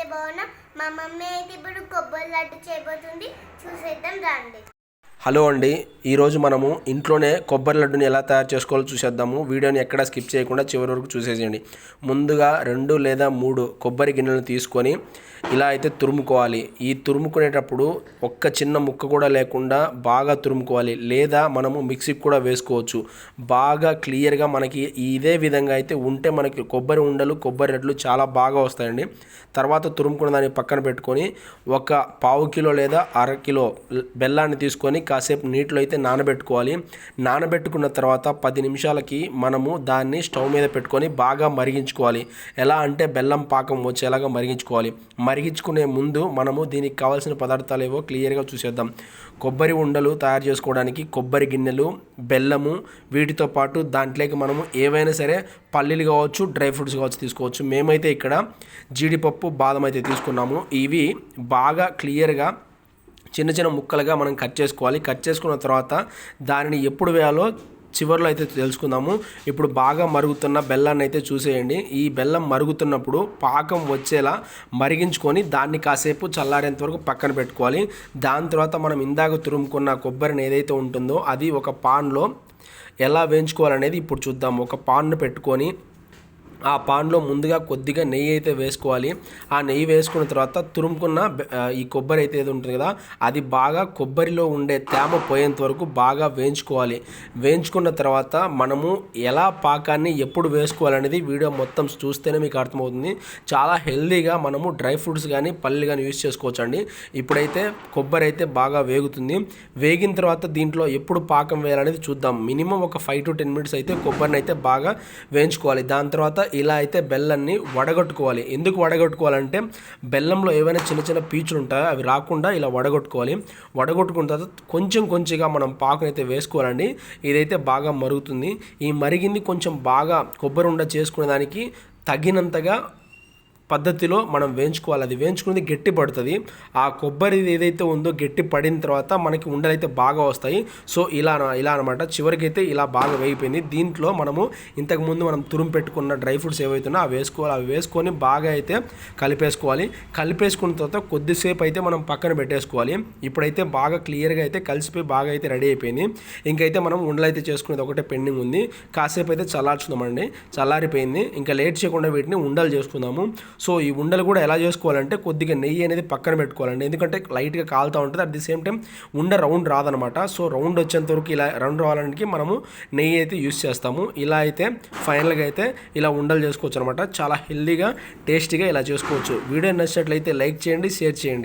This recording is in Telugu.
అయితే బాగున్నాం. మా మమ్మీ అయితే ఇప్పుడు కొబ్బరి లడ్డు చేయబోతుంది. చూసేద్దాం రండి. హలో అండి ఈరోజు మనము ఇంట్లోనే కొబ్బరి లడ్డుని ఎలా తయారు చేసుకోవాలో చూసేద్దాము. వీడియోని ఎక్కడ స్కిప్ చేయకుండా చివరి వరకు చూసేసేయండి. ముందుగా రెండు లేదా మూడు కొబ్బరి గిన్నెలను తీసుకొని ఇలా అయితే తురుముకోవాలి. ఈ తురుముకునేటప్పుడు ఒక్క చిన్న ముక్క కూడా లేకుండా బాగా తురుముకోవాలి. లేదా మనము మిక్సీకి కూడా వేసుకోవచ్చు. బాగా క్లియర్గా మనకి ఇదే విధంగా అయితే ఉంటే మనకి కొబ్బరి ఉండలు కొబ్బరి రెడ్లు చాలా బాగా వస్తాయండి. తర్వాత తురుముకున్న దాన్ని పక్కన పెట్టుకొని ఒక పావు కిలో లేదా అర కిలో బెల్లాన్ని తీసుకొని కాసేపు నీటిలో అయితే నానబెట్టుకోవాలి. నానబెట్టుకున్న తర్వాత పది నిమిషాలకి మనము దాన్ని స్టవ్ మీద పెట్టుకొని బాగా మరిగించుకోవాలి. ఎలా అంటే బెల్లం పాకం వచ్చేలాగా మరిగించుకోవాలి. మరిగించుకునే ముందు మనము దీనికి కావాల్సిన పదార్థాలు ఏవో క్లియర్గా చూసేద్దాం. కొబ్బరి ఉండలు తయారు చేసుకోవడానికి కొబ్బరి గిన్నెలు బెల్లము వీటితో పాటు దాంట్లోకి మనము ఏవైనా సరే పల్లీలు కావచ్చు డ్రై ఫ్రూట్స్ కావచ్చు తీసుకోవచ్చు. మేమైతే ఇక్కడ జీడిపప్పు బాదం అయితే తీసుకున్నాము. ఇవి బాగా క్లియర్గా చిన్న చిన్న ముక్కలుగా మనం కట్ చేసుకోవాలి. కట్ చేసుకున్న తర్వాత దానిని ఎప్పుడు వేయాలో చివరిలో అయితే తెలుసుకుందాము. ఇప్పుడు బాగా మరుగుతున్న బెల్లాన్ని అయితే చూసేయండి. ఈ బెల్లం మరుగుతున్నప్పుడు పాకం వచ్చేలా మరిగించుకొని దాన్ని కాసేపు చల్లారేంత వరకు పక్కన పెట్టుకోవాలి. దాని తర్వాత మనం ఇందాక తురుముకున్న కొబ్బరిని ఏదైతే ఉంటుందో అది ఒక పాన్లో ఎలా వేయించుకోవాలనేది ఇప్పుడు చూద్దాం. ఒక పాన్ను పెట్టుకొని ఆ పాన్లో ముందుగా కొద్దిగా నెయ్యి అయితే వేసుకోవాలి. ఆ నెయ్యి వేసుకున్న తర్వాత తురుముకున్న ఈ కొబ్బరి అయితే ఏది ఉంటుంది కదా అది బాగా కొబ్బరిలో ఉండే తేమ పోయేంత వరకు బాగా వేయించుకోవాలి. వేయించుకున్న తర్వాత మనము ఎలా పాకాన్ని ఎప్పుడు వేసుకోవాలనేది వీడియో మొత్తం చూస్తేనే మీకు అర్థమవుతుంది. చాలా హెల్దీగా మనము డ్రై ఫ్రూట్స్ కానీ పల్లీలు కానీ యూస్ చేసుకోవచ్చండి. ఇప్పుడైతే కొబ్బరి అయితే బాగా వేగుతుంది. వేగిన తర్వాత దీంట్లో ఎప్పుడు పాకం వేయాలనేది చూద్దాం. మినిమం ఒక ఫైవ్ టు టెన్ మినిట్స్ అయితే కొబ్బరిని అయితే బాగా వేయించుకోవాలి. దాని తర్వాత ఇలా అయితే బెల్లాన్ని వడగొట్టుకోవాలి. ఎందుకు వడగొట్టుకోవాలంటే బెల్లంలో ఏవైనా చిన్న చిన్న పీచులు ఉంటాయో అవి రాకుండా ఇలా వడగొట్టుకోవాలి. వడగొట్టుకున్న తర్వాత కొంచెం కొంచెంగా మనం పాకునైతే వేసుకోవాలండి. ఇదైతే బాగా మరుగుతుంది. ఈ మరిగింది కొంచెం బాగా కొబ్బరి ఉండ చేసుకునే దానికి తగినంతగా పద్ధతిలో మనం వేయించుకోవాలి. అది వేయించుకునేది గట్టి పడుతుంది. ఆ కొబ్బరి ఏదైతే ఉందో గట్టి పడిన తర్వాత మనకి ఉండలు అయితే బాగా వస్తాయి. సో ఇలా ఇలా అనమాట చివరికి అయితే ఇలా బాగా వేయిపోయింది దీంట్లో మనము ఇంతకు ముందు మనం తురుము పెట్టుకున్న డ్రై ఫ్రూట్స్ ఏవైతే అవి వేసుకోవాలి. అవి వేసుకొని బాగా అయితే కలిపేసుకోవాలి. కలిపేసుకున్న తర్వాత కొద్దిసేపు అయితే మనం పక్కన పెట్టేసుకోవాలి. ఇప్పుడైతే బాగా క్లియర్గా అయితే కలిసిపోయి బాగా అయితే రెడీ అయిపోయింది. ఇంకైతే మనం ఉండలు అయితే చేసుకునేది ఒకటే పెండింగ్ ఉంది. కాసేపు అయితే చల్లార్చుదామండి చల్లారిపోయింది. ఇంకా లేట్ చేయకుండా వీటిని ఉండలు చేసుకుందాము. సో ఈ ఉండలు కూడా ఎలా చేసుకోవాలంటే కొద్దిగా నెయ్యి అనేది పక్కన పెట్టుకోవాలండి. ఎందుకంటే లైట్గా కాలుతూ ఉంటుంది. అట్ ది సేమ్ టైం ఉండ రౌండ్ రాదనమాట. సో రౌండ్ వచ్చేంత వరకు ఇలా రౌండ్ రావడానికి మనము నెయ్యి అయితే యూస్ చేస్తాము. ఇలా అయితే ఫైనల్గా అయితే ఇలా ఉండలు చేసుకోవచ్చు అనమాట చాలా హెల్దీగా టేస్టీగా ఇలా చేసుకోవచ్చు. వీడియో నచ్చినట్లయితే లైక్ చేయండి షేర్ చేయండి.